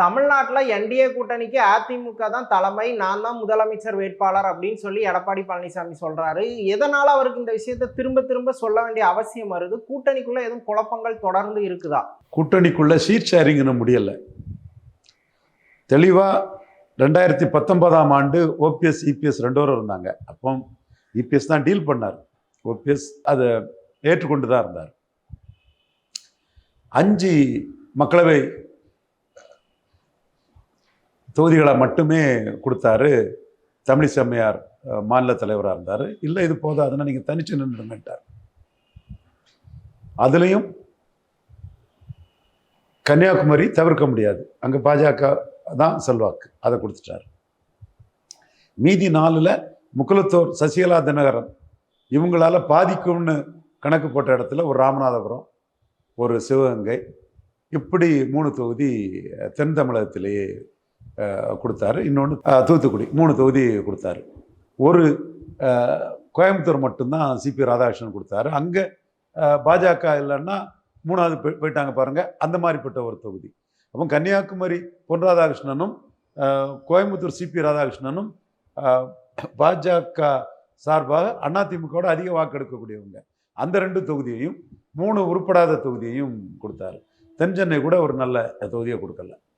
தமிழ்நாட்டில் என்டிஏ கூட்டணிக்கு அதிமுக தான் தலைமை நான் தான் முதலமைச்சர் வேட்பாளர் அப்படின்னு சொல்லி எடப்பாடி பழனிசாமி சொல்கிறாரு எதனால் அவருக்கு இந்த விஷயத்தை திரும்ப திரும்ப சொல்ல வேண்டிய அவசியம் வருது? கூட்டணிக்குள்ளே எதுவும் குழப்பங்கள் தொடர்ந்து இருக்குதா? கூட்டணிக்குள்ளே சீட் ஷேரிங்னு முடியலை. தெளிவாக ரெண்டாயிரத்தி பத்தொன்பதாம் ஆண்டு ஓபிஎஸ் இபிஎஸ் ரெண்டோரும் இருந்தாங்க. அப்போ இபிஎஸ் தான் டீல் பண்ணார். ஓபிஎஸ் அதை ஏற்றுக்கொண்டு தான் இருந்தார். அஞ்சு மக்களவை தொகுதிகளை மட்டுமே கொடுத்தாரு தமிழிசை செம்மையார் மாநில தலைவராக இருந்தார். இல்லை இது போதாதுன்னா நீங்கள் தனிச்சு நின்றுங்கன்ட்டார் அதுலேயும் கன்னியாகுமரி தவிர்க்க முடியாது. அங்கே பாஜக தான் செல்வாக்கு. அதை கொடுத்துட்டார். மீதி நாலில் முக்குலத்தூர் சசிகலா தினகரன். இவங்களால் பாதிக்கும்னு கணக்கு போட்ட இடத்துல ஒரு ராமநாதபுரம் ஒரு சிவகங்கை இப்படி மூணு தொகுதி தென் தமிழகத்திலேயே கொடுத்தாரு. இன்னொன்று தூத்துக்குடி மூணு தொகுதி கொடுத்தாரு. ஒரு கோயம்புத்தூர் மட்டும்தான் சிபி ராதாகிருஷ்ணன் கொடுத்தாரு. அங்கே பாஜக இல்லைன்னா மூணாவது போய்- போயிட்டாங்க பாருங்கள் அந்த மாதிரிப்பட்ட ஒரு தொகுதி. அப்போ கன்னியாகுமரி பொன் ராதாகிருஷ்ணனும் கோயம்புத்தூர் சிபி ராதாகிருஷ்ணனும் பாஜக சார்பாக அதிமுகவோட அதிக வாக்கெடுக்கக்கூடியவங்க. அந்த ரெண்டு தொகுதியையும் மூணு உருப்படாத தொகுதியையும் கொடுத்தாரு. தென் சென்னை கூட ஒரு நல்ல தொகுதியை கொடுக்கல.